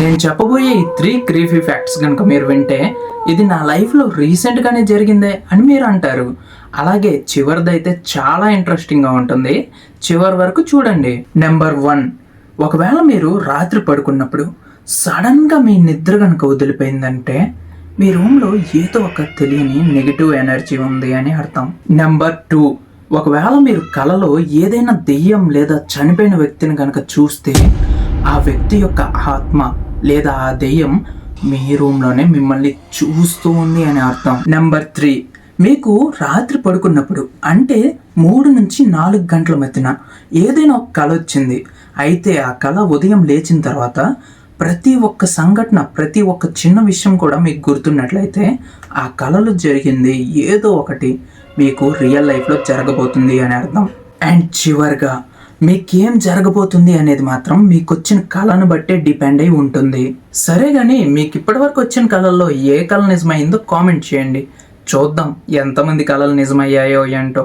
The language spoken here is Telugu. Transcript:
నేను చెప్పబోయే ఈ త్రీ క్రీఫీ ఫ్యాక్ట్స్ కనుక మీరు వింటే ఇది నా లైఫ్లో రీసెంట్గానే జరిగిందే అని మీరు అంటారు. అలాగే చివరిదైతే చాలా ఇంట్రెస్టింగ్గా ఉంటుంది. చివరి వరకు చూడండి. నెంబర్ వన్ ఒకవేళ మీరు రాత్రి పడుకున్నప్పుడు సడన్గా మీ నిద్ర కనుక వదిలిపోయిందంటే మీ రూమ్లో ఏదో ఒక తెలియని నెగిటివ్ ఎనర్జీ ఉంది అని అర్థం. నెంబర్ టూ ఒకవేళ మీరు కలలో ఏదైనా దెయ్యం లేదా చనిపోయిన వ్యక్తిని కనుక చూస్తే ఆ వ్యక్తి యొక్క ఆత్మ లేదా ఆ దెయ్యం మీ రూమ్లోనే మిమ్మల్ని చూస్తూ ఉంది అని అర్థం. నెంబర్ త్రీ మీకు రాత్రి పడుకున్నప్పుడు అంటే మూడు నుంచి నాలుగు గంటల మధ్యన ఏదైనా ఒక కళ వచ్చింది. అయితే ఆ కళ ఉదయం లేచిన తర్వాత ప్రతి ఒక్క సంఘటన ప్రతి ఒక్క చిన్న విషయం కూడా మీకు గుర్తున్నట్లయితే ఆ కళలో జరిగింది ఏదో ఒకటి మీకు రియల్ లైఫ్లో జరగబోతుంది అని అర్థం. అండ్ చివరిగా మీకేం జరగబోతుంది అనేది మాత్రం మీకు వచ్చిన కళను బట్టే డిపెండ్ అయి ఉంటుంది. సరే కానీ మీకు ఇప్పటివరకు వచ్చిన కళల్లో ఏ కళ నిజమైందో కామెంట్ చేయండి. చూద్దాం ఎంతమంది కళలు నిజమయ్యాయో ఏంటో.